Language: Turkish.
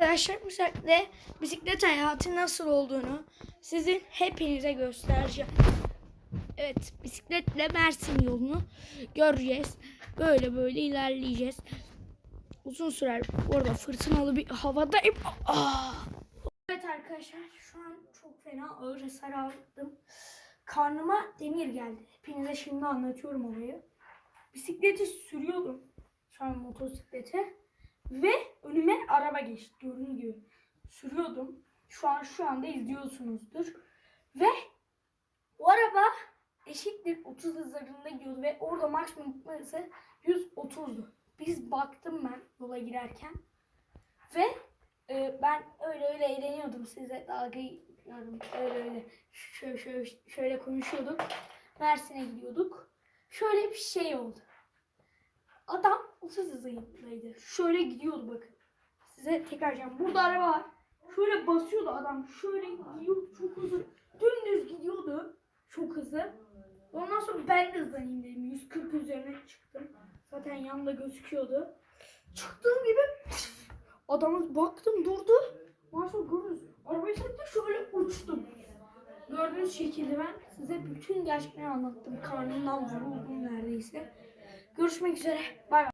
Arkadaşlar sefer bisiklet hayatı nasıl olduğunu sizin hepinize göstereceğim. Evet bisikletle Mersin yolunu göreceğiz. Böyle böyle ilerleyeceğiz. Uzun sürer. Bu arada fırtınalı bir havadayım. Aa! Evet arkadaşlar şu an çok fena ağır hasar aldım. Karnıma demir geldi. Hepinize şimdi anlatıyorum olayı. Bisikleti sürüyordum. Şu an motosiklete. Ve önüme araba geçti. Sürüyordum. Şu an şu anda izliyorsunuzdur. Ve o araba eşittir 30 hızlarında gidiyordu ve orada maksimum hızı 130'du. Biz baktım ben yola girerken ve e, ben öyle öyle eğleniyordum size dalga geçiyordum. Öyle öyle şöyle, şöyle, şöyle konuşuyorduk. Mersin'e gidiyorduk. Şöyle bir şey oldu. Adam 30 hızındaydı. Şöyle gidiyordu bakın. Size tekrar diyeceğim. Burada araba var. Şöyle basıyordu adam. Şöyle gidiyordu çok hızlı. Dümdüz gidiyordu. Çok hızlı. Ondan sonra ben de hızlanayım dedim. 140 üzerine çıktım. Zaten yanında gözüküyordu. Çıktığım gibi adamı baktım durdu. Ondan sonra gördünüz. Arabayı çekti şöyle uçtum. Gördüğünüz şekilde ben size bütün gerçekleri anlattım. Karnımdan vuruldum neredeyse. Görüşmek üzere. Bay bay.